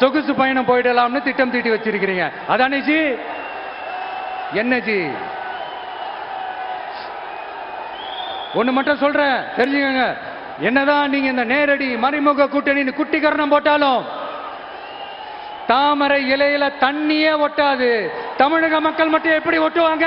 சொகுசு பயணம் போயிடலாம்னு திட்டம் தீட்டி வச்சிருக்கிறீங்க. அதானே ஜி என்ன ஜி? ஒண்ணு மட்டும் சொல்றேன் தெரிஞ்சுக்கங்க. என்னதான் நீங்க இந்த நேரடி மறைமுக கூட்டணின்னு குட்டிகரணம் போட்டாலும் தாமரை இலையில தண்ணியே ஒட்டாது. தமிழக மக்கள் மட்டும் எப்படி ஒட்டுவாங்க?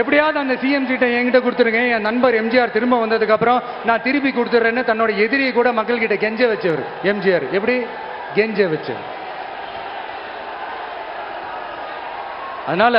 எப்படியாவது அந்த சிஎம் சீட்டை என்கிட்ட கொடுத்துருங்க. என் நண்பர் எம்ஜிஆர் திரும்ப வந்ததுக்கு அப்புறம் நான் திருப்பி கொடுத்துட்றேன்னு தன்னோட எதிரியை கூட மக்கள் கிட்ட கெஞ்ச வச்சவர் எம்ஜிஆர் எப்படி? கெஞ்ச வச்சவர். அதனால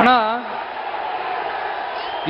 ஆனா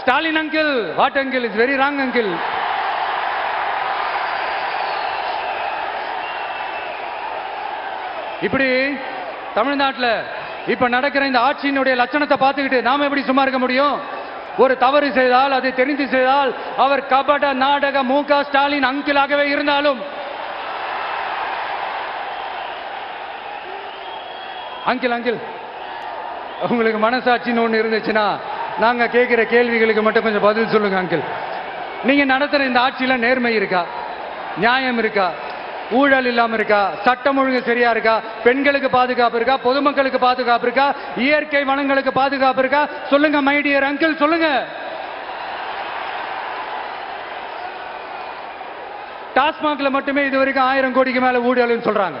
Stalin uncle what uncle is very wrong uncle இப்படி தமிழ்நாட்டில் இப்ப நடக்கிற இந்த ஆட்சியினுடைய லட்சணத்தை பார்த்துக்கிட்டு நாம எப்படி சும்மா இருக்க முடியும்? ஒரு தவறு செய்தால் அதை தெரிந்து செய்தால் அவர் கபட நாடக மு ஸ்டாலின் அங்கிளாகவே இருந்தாலும் அங்கிள் அங்கிள் உங்களுக்கு மனசாட்சின்னு ஒன்று இருந்துச்சுன்னா நாங்கள் கேட்குற கேள்விகளுக்கு மட்டும் கொஞ்சம் பதில் சொல்லுங்க அங்கிள் நீங்கள் நடத்துகிற இந்த ஆட்சியில் நேர்மை இருக்கா? நியாயம் இருக்கா? ஊழல் இல்லாமல் இருக்கா? சட்டம் ஒழுங்கு சரியா இருக்கா? பெண்களுக்கு பாதுகாப்பு இருக்கா? பொதுமக்களுக்கு பாதுகாப்பு இருக்கா? இயற்கை வளங்களுக்கு பாதுகாப்பு இருக்கா? சொல்லுங்க மைடியர் அங்கிள் சொல்லுங்க. டாஸ்மாக்ல மட்டுமே இது வரைக்கும் ஆயிரம் கோடிக்கு மேல ஊழல்னு சொல்றாங்க.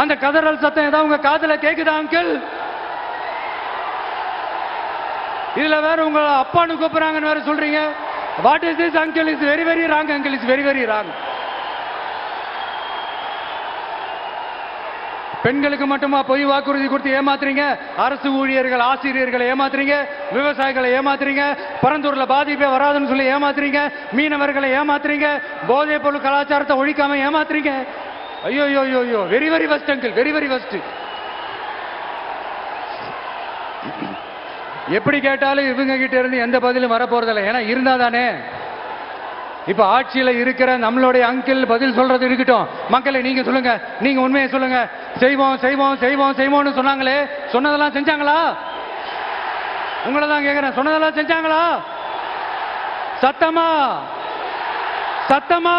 அந்த கதறல் சத்தம் ஏதாவது உங்க காதல கேக்குதா அங்கிள் இதுல வேற உங்க அப்பான்னு கூப்பிடுறாங்கன்னு வேற சொல்றீங்க. What is this uncle is very very wrong uncle is very very wrong பெண்களுக்கு மட்டுமா பொய் வாக்குறுதி கொடுத்து ஏமாத்துறீங்க? அரசு ஊழியர்கள் ஆசிரியர்களை ஏமாத்துறீங்க? விவசாயிகளை ஏமாத்துறீங்க? பரந்தூர்ல பாதிப்பே வராதுன்னு சொல்லி ஏமாத்துறீங்க? மீனவர்களை ஏமாத்துறீங்க? போதைப் பொருள் கலாச்சாரத்தை ஒழிக்காம ஏமாத்துறீங்க? ஐயோ ஐயோ ஐயோ ஐயோ very very first uncle very very first எப்படி கேட்டாலும் இவங்க கிட்ட இருந்து எந்த பதிலும் வரப்போறதில்லை. ஏன்னா இருந்தா தானே இப்ப ஆட்சியில இருக்கிற நம்மளுடைய அங்கிள் பதில் சொல்றது இருக்கட்டும். மக்களை நீங்க சொல்லுங்க. நீங்க உண்மையை சொல்லுங்க. செய்வோம் செய்வோம் செய்வோம் செய்வோம்னு சொன்னாங்களே. சொன்னதெல்லாம் செஞ்சாங்களா? உங்களை தான் கேட்கிறேன் சொன்னதெல்லாம் செஞ்சாங்களா? சத்தமா? சத்தமா?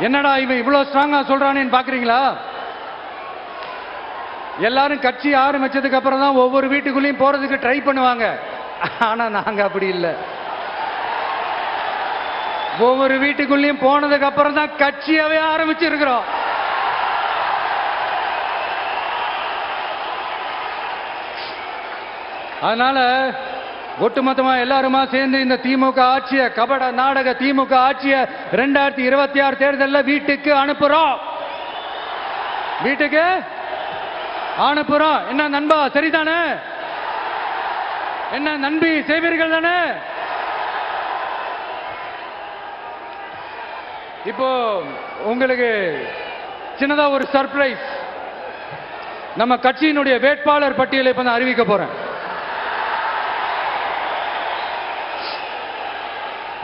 என்னடா இவன் இவ்வளவு ஸ்ட்ராங்கா சொல்றானேன்னு பாக்குறீங்களா? எல்லாரும் கட்சி ஆரம்பிச்சதுக்கு அப்புறம் தான் ஒவ்வொரு வீட்டுக்குள்ளேயும் போறதுக்கு ட்ரை பண்ணுவாங்க. ஆனா நாங்க அப்படி இல்லை. ஒவ்வொரு வீட்டுக்குள்ளேயும் போனதுக்கு அப்புறம் தான் கட்சியாவே ஆரம்பிச்சிருக்கிறோம். அதனால ஒட்டுமொத்தமா எல்லாருமா சேர்ந்து இந்த திமுக ஆட்சிய கபட நாடக திமுக ஆட்சிய ரெண்டாயிரத்தி இருபத்தி ஆறு தேர்தலில் வீட்டுக்கு அனுப்புறோம். வீட்டுக்கு அனுப்புறோம். என்ன நண்பா சரிதானே? என்ன நண்பி செய்வீர்கள் தானே? இப்போ உங்களுக்கு சின்னதா ஒரு சர்ப்ரைஸ் நம்ம கட்சியினுடைய வேட்பாளர் பட்டியலை இப்ப நான் அறிவிக்க போறேன்.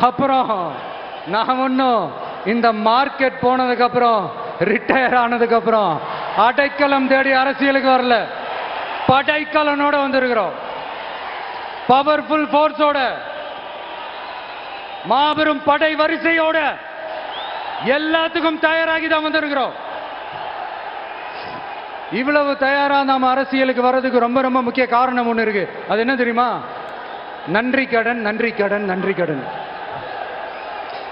அப்புறம் நான் ஒன்றும் இந்த மார்க்கெட் போனதுக்கப்புறம் ரிட்டையர் ஆனதுக்கப்புறம் அடைக்கலம் தேடி அரசியலுக்கு வரல. படைக்கலனோட வந்திருக்கிறோம். பவர்ஃபுல் ஃபோர்ஸோட மாபெரும் படை வரிசையோட எல்லாத்துக்கும் தயாராகி தான் வந்திருக்கிறோம். இவ்வளவு தயாரா நாம் அரசியலுக்கு வர்றதுக்கு ரொம்ப ரொம்ப முக்கிய காரணம் ஒன்று இருக்கு. அது என்ன தெரியுமா? நன்றி கடன் நன்றி கடன் நன்றி கடன்.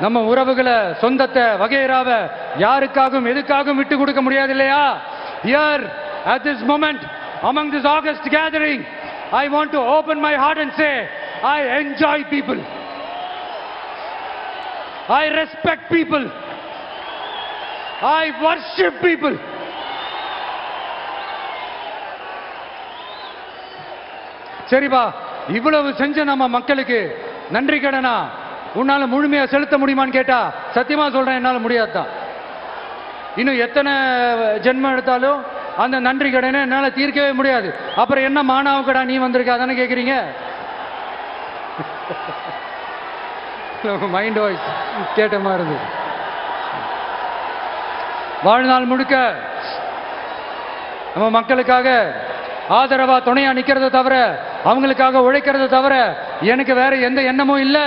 நம்ம உறவுகளை சொந்தத்தை வகைராவை யாருக்காகவும் எதுக்காகவும் விட்டு கொடுக்க முடியாது இல்லையா here at this moment among this august gathering I want to open my heart and say I enjoy people I respect people I worship people சரிப்பா இவ்வளவு செஞ்ச நம்ம மக்களுக்கு நன்றி கடனா உன்னால முழுமையா செலுத்த முடியுமான்னு கேட்டா சத்தியமா சொல்றேன் என்னால முடியாதுதான். இன்னும் எத்தனை ஜென்மம் எடுத்தாலும் அந்த நன்றி கடனை என்னால தீர்க்கவே முடியாது. அப்புறம் என்ன மானாவு கடா நீ வந்திருக்க அதானே கேக்குறீங்க? மைண்ட் வாய்ஸ் கேட்ட மாதிரி இருந்தது. வாழ்நாள் முழுக்க நம்ம மக்களுக்காக ஆதரவா துணையா நிக்கிறத தவிர அவங்களுக்காக உழைக்கிறத தவிர எனக்கு வேற எந்த எண்ணமும் இல்லை.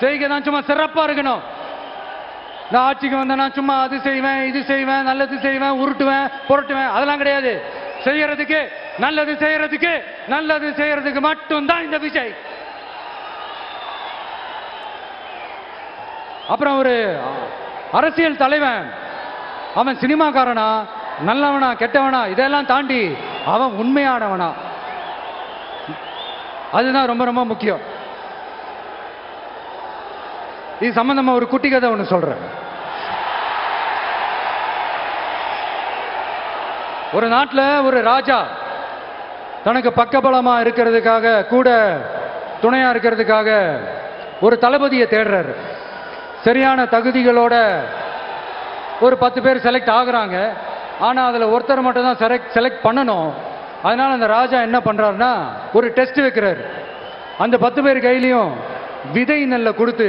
செய்கை தான் சும்மா சிறப்பா இருக்கணும். நான் ஆட்சிக்கு வந்த நான் சும்மா அது செய்வேன் இது செய்வேன் நல்லது செய்வேன் உருட்டுவேன் புரட்டுவேன். அதெல்லாம் கிடையாது. செய்யறதுக்கு நல்லது செய்யறதுக்கு நல்லது செய்யறதுக்கு மட்டும்தான் இந்த விஜய் அப்புறம் ஒரு அரசியல் தலைவன் அவன் சினிமாக்காரனா நல்லவனா கெட்டவனா இதெல்லாம் தாண்டி அவன் உண்மையானவனா. அதுதான் ரொம்ப ரொம்ப முக்கியம். இது சம்பந்தமா ஒரு குட்டி கதை ஒன்று சொல்றேன். ஒரு நாட்டில் ஒரு ராஜா தனக்கு பக்கபலமா இருக்கிறதுக்காக கூட துணையா இருக்கிறதுக்காக ஒரு தளபதியை தேடுறாரு. சரியான தகுதிகளோட ஒரு பத்து பேர் செலக்ட் ஆகுறாங்க. ஆனால் அதில் ஒருத்தர் மட்டும்தான் செலக்ட் செலக்ட் பண்ணணும். அதனால் அந்த ராஜா என்ன பண்ணுறாருன்னா ஒரு டெஸ்ட் வைக்கிறார். அந்த பத்து பேர் கையிலையும் விதை நெல்லை கொடுத்து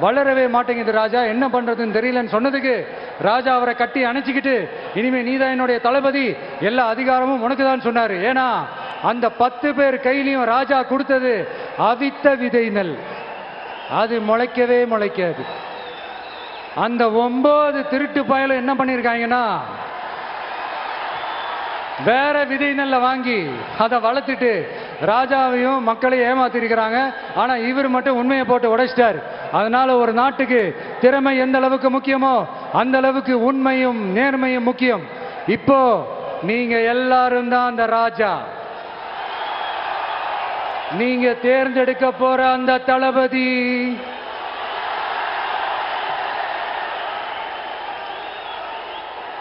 வளரவே மாட்டேங்குது ராஜா. என்ன பண்ணுறதுன்னு தெரியலன்னு சொன்னதுக்கு ராஜா அவரை கட்டி அணைச்சிக்கிட்டு இனிமேல் நீதான் என்னுடைய தளபதி எல்லா அதிகாரமும் உனக்கு தான் சொன்னார். ஏன்னா அந்த பத்து பேர் கையிலையும் ராஜா கொடுத்தது அவித்த விதை நெல். அது முளைக்கவே முளைக்காது. அந்த ஒன்பது திருட்டு பயலும் என்ன பண்ணியிருக்காங்கன்னா வேற விதை நெல்லை வாங்கி அதை வளர்த்துட்டு ராஜாவையும் மக்களையும் ஏமாத்திருக்கிறாங்க. ஆனா இவர் மட்டும் உண்மையை போட்டு உடைச்சிட்டார். அதனால ஒரு நாட்டுக்கு திறமை எந்த அளவுக்கு முக்கியமோ அந்த அளவுக்கு உண்மையும் நேர்மையும் முக்கியம். இப்போ நீங்க எல்லாரும் தான் அந்த ராஜா. நீங்க தேர்ந்தெடுக்க போற அந்த தளபதி.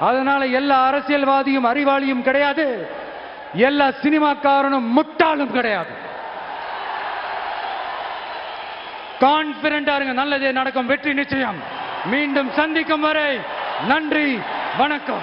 அதனால எல்லா அரசியல்வாதியும் அறிவாளியும் கிடையாது. எல்லா சினிமாக்காரனும் முட்டாளும் கிடையாது. கான்பிடண்டா இருங்க நல்லதே நடக்கும் வெற்றி நிச்சயம். மீண்டும் சந்திக்கும் வரை நன்றி வணக்கம்.